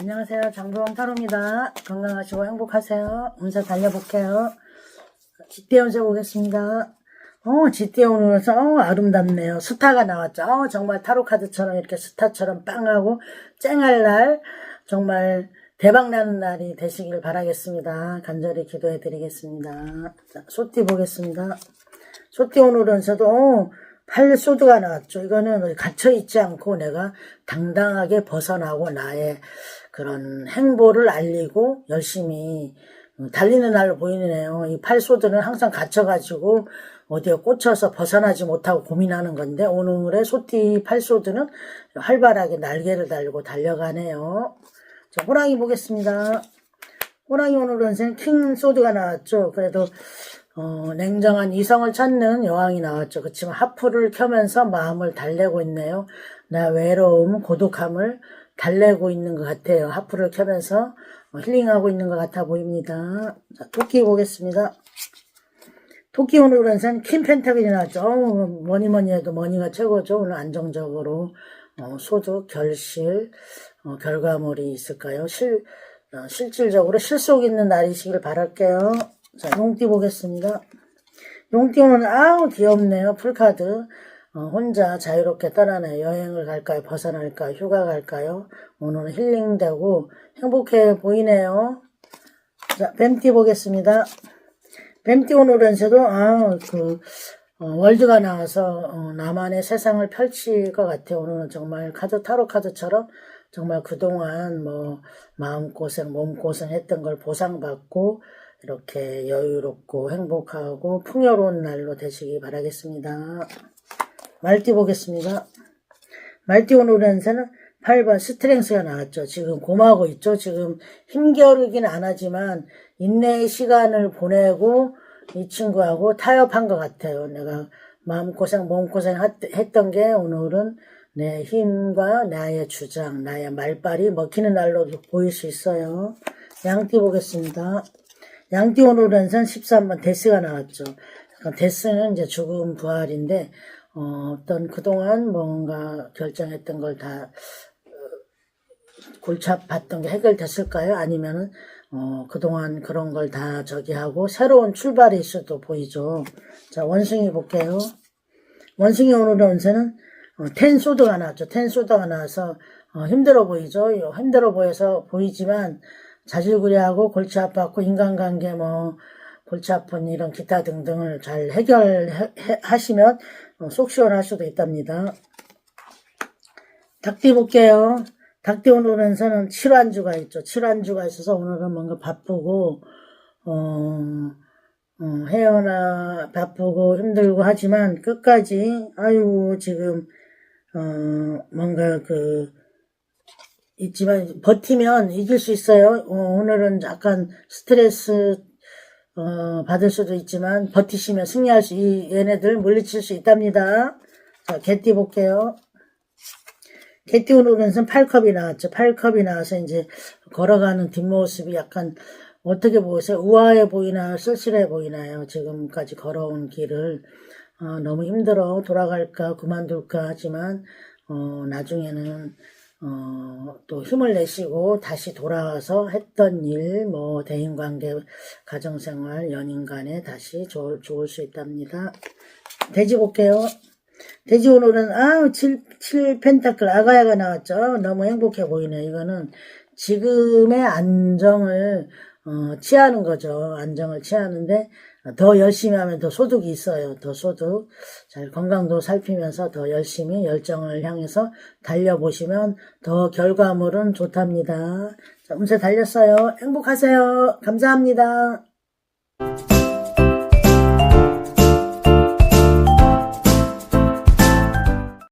안녕하세요. 장도영 타로입니다. 건강하시고 행복하세요. 운세 달려볼게요. 지대 운세 보겠습니다. 어, 지대 오늘은 어, 아름답네요. 스타가 나왔죠. 어, 정말 타로 카드처럼 이렇게 스타처럼 빵하고 쨍할 날 정말 대박 나는 날이 되시길 바라겠습니다. 간절히 기도해 드리겠습니다. 자, 소띠 보겠습니다. 소띠 오늘은 저도 어, 팔 소드가 나왔죠. 이거는 갇혀 있지 않고 내가 당당하게 벗어나고 나의 그런 행보를 알리고 열심히 달리는 날로 보이네요. 이 팔 소드는 항상 갇혀가지고 어디에 꽂혀서 벗어나지 못하고 고민하는 건데 오늘의 소띠 팔 소드는 활발하게 날개를 달고 달려가네요. 자, 호랑이 보겠습니다. 호랑이 오늘은 킹 소드가 나왔죠. 그래도 어, 냉정한 이성을 찾는 여왕이 나왔죠. 그렇지만 하프를 켜면서 마음을 달래고 있네요. 나 외로움, 고독함을 달래고 있는 것 같아요. 하프를 켜면서 어, 힐링하고 있는 것 같아 보입니다. 자, 토끼 보겠습니다. 토끼 오늘은 킨 펜타클이 나왔죠. 어, 뭐니 뭐니 해도 머니가 최고죠. 오늘 안정적으로 어, 소득, 결실, 어, 결과물이 있을까요? 실, 어, 실질적으로 실속 있는 날이시길 바랄게요. 자, 용띠 보겠습니다. 용띠 오늘 아우 귀엽네요. 풀카드. 어, 혼자 자유롭게 떠나네. 여행을 갈까요? 벗어날까요? 휴가 갈까요? 오늘은 힐링되고 행복해 보이네요. 자, 뱀띠 보겠습니다. 뱀띠 오늘은 저도 아, 그 어, 월드가 나와서 어, 나만의 세상을 펼칠 것 같아요. 오늘은 정말 카드 타로 카드처럼 정말 그동안 뭐 마음고생, 몸고생 했던 걸 보상받고 이렇게 여유롭고 행복하고 풍요로운 날로 되시기 바라겠습니다. 말띠 보겠습니다. 말띠 오늘은새는 8번 스트렝스가 나왔죠. 지금 고마고 있죠. 지금 힘겨루긴 안 하지만 인내의 시간을 보내고 이 친구하고 타협한 것 같아요. 내가 마음고생, 몸고생 했던 게 오늘은 내 힘과 나의 주장, 나의 말빨이 먹히는 날로 보일 수 있어요. 양띠 보겠습니다. 양띠 오늘은 13번 데스가 나왔죠. 데스는 이제 죽음 부활인데 어, 떤 그동안 뭔가 결정했던 걸 다 골치 아팠던 게 해결됐을까요? 아니면은 어, 그동안 그런 걸 다 저기 하고 새로운 출발이 있을 도 보이죠. 자, 원숭이 볼게요. 원숭이 오늘의 운세는 어, 텐 소드가 나왔죠. 텐 소드가 나와서 어, 힘들어 보이죠. 힘들어 보여서 보이지만 자질구레하고 골치 아팠고 인간관계 뭐 골치 아픈 이런 기타 등등을 잘 해결하시면 어, 속 시원할 수도 있답니다. 닭띠 볼게요. 닭띠 오늘은서는 7완주가 있죠. 7완주가 있어서 오늘은 뭔가 바쁘고 어, 어, 헤어나 바쁘고 힘들고 하지만 끝까지 아유 지금 어, 뭔가 그 있지만 버티면 이길 수 있어요. 어, 오늘은 약간 스트레스 어, 받을 수도 있지만 버티시면 승리할 수, 이 얘네들 물리칠 수 있답니다. 자, 개띠 볼게요. 개띠 오늘은 8컵이 나왔죠. 8컵이 나와서 이제 걸어가는 뒷모습이 약간 어떻게 보세요? 우아해 보이나요? 쓸쓸해 보이나요? 지금까지 걸어온 길을 어, 너무 힘들어 돌아갈까 그만둘까 하지만 어, 나중에는 어, 또 힘을 내시고 다시 돌아와서 했던 일, 뭐, 대인관계, 가정생활, 연인 간에 다시 좋을, 좋을 수 있답니다. 돼지 볼게요. 돼지 오늘은, 아우, 7, 7 펜타클 아가야가 나왔죠. 너무 행복해 보이네. 이거는 지금의 안정을, 어, 취하는 거죠. 안정을 취하는데, 더 열심히 하면 더 소득이 있어요. 더 소득. 잘 건강도 살피면서 더 열심히 열정을 향해서 달려보시면 더 결과물은 좋답니다. 자, 운세 달렸어요. 행복하세요. 감사합니다.